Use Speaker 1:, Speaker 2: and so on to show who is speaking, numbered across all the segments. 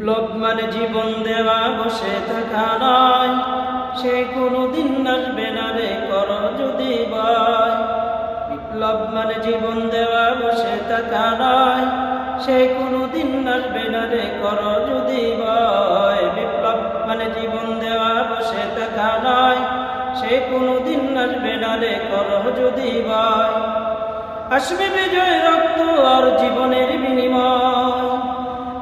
Speaker 1: বিপ্লব মানে জীবন দেওয়া, বসে থাকা নয়। সে কোনো দিন আসবে না রে, কর যদি বয় বিপ্লব মানে জীবন দেওয়া, বসে থাকা নয়। সে কোনো দিন আসবে না রে, কর যদি বয় বিপ্লব মানে জীবন দেওয়া, বসে থাকা নয়। সে কোনো দিন আসবে না রে, কর যদি বয় আসবে বিজয় রক্ত আর জীবনের বিনিময়।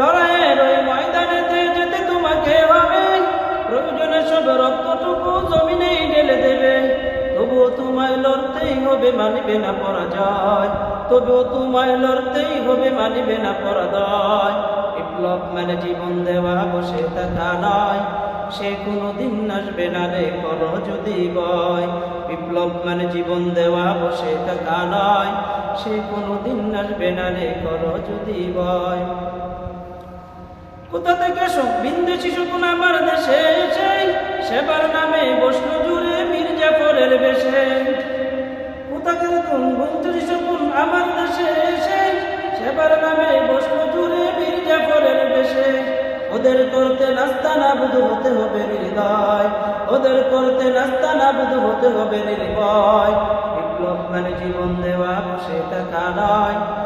Speaker 1: লড়াইয়ের ওই ময়দানেতে যেতে তোমাকে হবে, প্রয়োজনে সব রক্তটুকু জমিনেই ঢেলে দেবে। তবুও তোমায় লড়তেই হবে, মানিবে না পরাজয়। তবুও তোমায় লড়তেই হবে, মানিবে না পরাজয় বিপ্লব মানে জীবন দেওয়া, বসে থাকা নয়। সে কোনো দিন আসবে না রে, করো যদি বয় বিপ্লব মানে জীবন দেওয়া, বসে থাকা নয়। সে কোনো দিন আসবে না রে, করো যদি বয় কোথা থেকে সব বিন্দেশি শকুন আমার দেশে এসে? সেবার নামে বসল জুড়ে মীর জাফরের বেশে। কোথা থেকে কোন বন্ধুরি শকুন আমার দেশে এসে? সেবার নামে বসল জুড়ে মীর জাফরের বেশে। ওদের করতে নাস্তা না বুধ হতে হবে হৃদয় ওদের করতে নাস্তা না বুধ হতে হবে নির্ভয়। বিপ্লব মানে জীবন দেওয়া বসে থাকা নয়